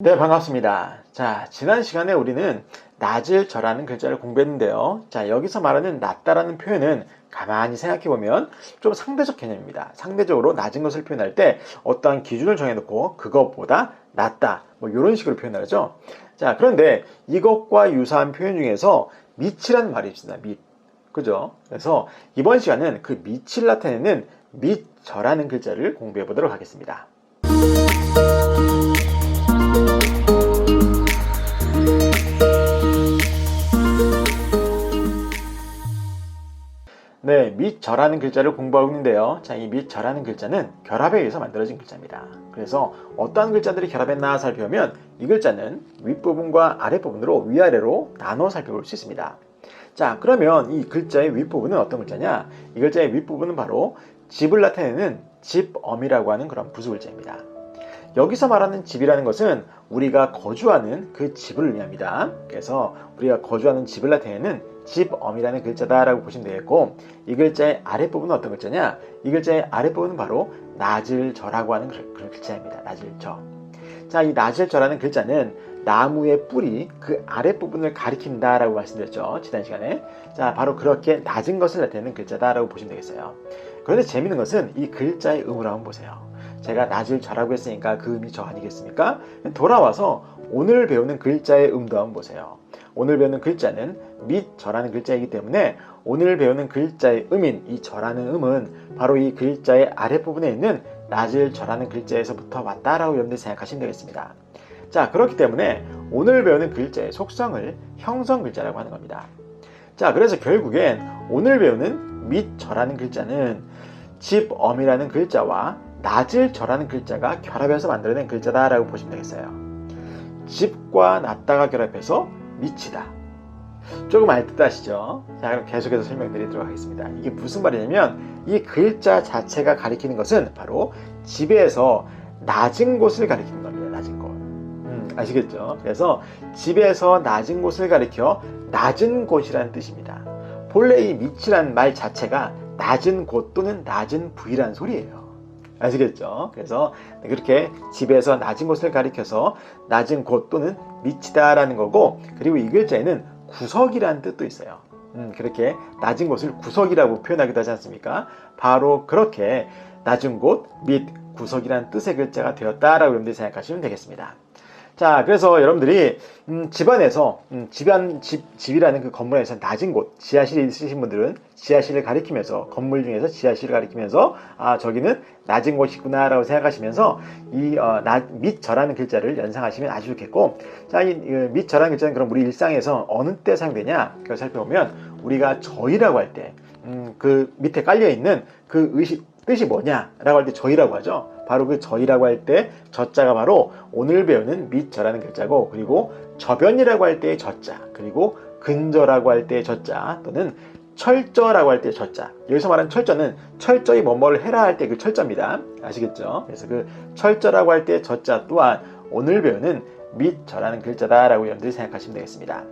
네, 반갑습니다. 자, 지난 시간에 우리는 낮을 절하는 글자를 공부했는데요. 자, 여기서 말하는 낮다라는 표현은 가만히 생각해 보면 좀 상대적 개념입니다. 상대적으로 낮은 것을 표현할 때 어떠한 기준을 정해놓고 그것보다 낮다. 뭐 이런 식으로 표현하죠. 자, 그런데 이것과 유사한 표현 중에서 밑이라는 말이 있습니다. 밑. 그죠? 그래서 이번 시간은 그 밑을 나타내는 밑절하는 글자를 공부해 보도록 하겠습니다. 네, 밑절하는 글자를 공부하고 있는데요. 자, 이 밑절하는 글자는 결합에 의해서 만들어진 글자입니다. 그래서 어떠한 글자들이 결합했나 살펴보면 이 글자는 윗부분과 아랫부분으로 위아래로 나눠 살펴볼 수 있습니다. 자, 그러면 이 글자의 윗부분은 어떤 글자냐? 이 글자의 윗부분은 바로 집을 나타내는 집엄이라고 하는 그런 부수 글자입니다. 여기서 말하는 집이라는 것은 우리가 거주하는 그 집을 의미합니다. 그래서 우리가 거주하는 집을 나타내는 집엄이라는 글자다라고 보시면 되겠고 이 글자의 아랫부분은 어떤 글자냐? 이 글자의 아랫부분은 바로 낮을 저라고 하는 글자입니다. 낮을 저. 자, 이 낮을 저라는 글자는 나무의 뿌리 그 아랫부분을 가리킨다라고 말씀드렸죠. 지난 시간에. 자, 바로 그렇게 낮은 것을 나타내는 글자다라고 보시면 되겠어요. 그런데 재밌는 것은 이 글자의 음을 한번 보세요. 제가 낮을 저라고 했으니까 그 음이 저 아니겠습니까? 돌아와서 오늘 배우는 글자의 음도 한번 보세요. 오늘 배우는 글자는 밑 저라는 글자이기 때문에 오늘 배우는 글자의 음인 이 저라는 음은 바로 이 글자의 아랫부분에 있는 낮을 저라는 글자에서부터 왔다라고 여러분들이 생각하시면 되겠습니다. 자, 그렇기 때문에 오늘 배우는 글자의 속성을 형성 글자라고 하는 겁니다. 자, 그래서 결국엔 오늘 배우는 밑 저라는 글자는 집엄이라는 글자와 낮을 저라는 글자가 결합해서 만들어낸 글자다라고 보시면 되겠어요. 집과 낮다가 결합해서 밑이다. 조금 알듯 하시죠? 자, 그럼 계속해서 설명드리도록 하겠습니다. 이게 무슨 말이냐면 이 글자 자체가 가리키는 것은 바로 집에서 낮은 곳을 가리키는 겁니다. 낮은 곳. 음, 아시겠죠? 그래서 집에서 낮은 곳을 가리켜 낮은 곳이라는 뜻입니다. 본래 이 밑이라는 말 자체가 낮은 곳 또는 낮은 부위라는 소리예요. 아시겠죠? 그래서 그렇게 집에서 낮은 곳을 가리켜서 낮은 곳 또는 밑이다라는 거고 그리고 이 글자에는 구석이라는 뜻도 있어요. 음, 그렇게 낮은 곳을 구석이라고 표현하기도 하지 않습니까? 바로 그렇게 낮은 곳, 밑, 구석이라는 뜻의 글자가 되었다라고 여러분들이 생각하시면 되겠습니다. 자, 그래서 여러분들이 음, 집안에서 음, 집안 집 집이라는 그 건물에서 낮은 곳 지하실이 있으신 분들은 지하실을 가리키면서 건물 중에서 지하실을 가리키면서 아 저기는 낮은 곳이구나라고 생각하시면서 이 어, 밑 저라는 글자를 연상하시면 아주 좋겠고 자이 밑저라는 글자는 그럼 우리 일상에서 어느 때 사용되냐? 그걸 살펴보면 우리가 저희라고 할 때그 밑에 깔려 있는 그 의식 뜻이 뭐냐라고 할 때 저희라고 하죠. 바로 그 저희라고 할 때 저자가 바로 오늘 배우는 밑저라는 글자고 그리고 저변이라고 할 때의 저자 그리고 근저라고 할 때의 저자 또는 철저라고 할 때의 저자. 여기서 말하는 철저는 철저히 뭐뭐를 해라 할 때 그 철저입니다. 아시겠죠? 그래서 그 철저라고 할 때의 저자 또한 오늘 배우는 밑저라는 글자다라고 여러분들이 생각하시면 되겠습니다.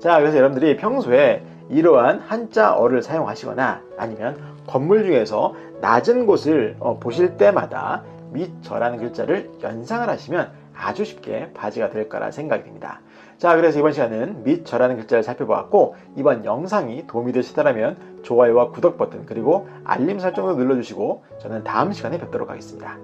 자 그래서 여러분들이 평소에 이러한 한자어를 사용하시거나 아니면 건물 중에서 낮은 곳을 어, 보실 때마다 밑저라는 글자를 연상을 하시면 아주 쉽게 바지가 될 거라 생각이 듭니다. 자, 그래서 이번 시간은 밑저라는 글자를 살펴보았고 이번 영상이 도움이 되시다면 좋아요와 구독 버튼 그리고 알림 설정도 눌러주시고 저는 다음 시간에 뵙도록 하겠습니다.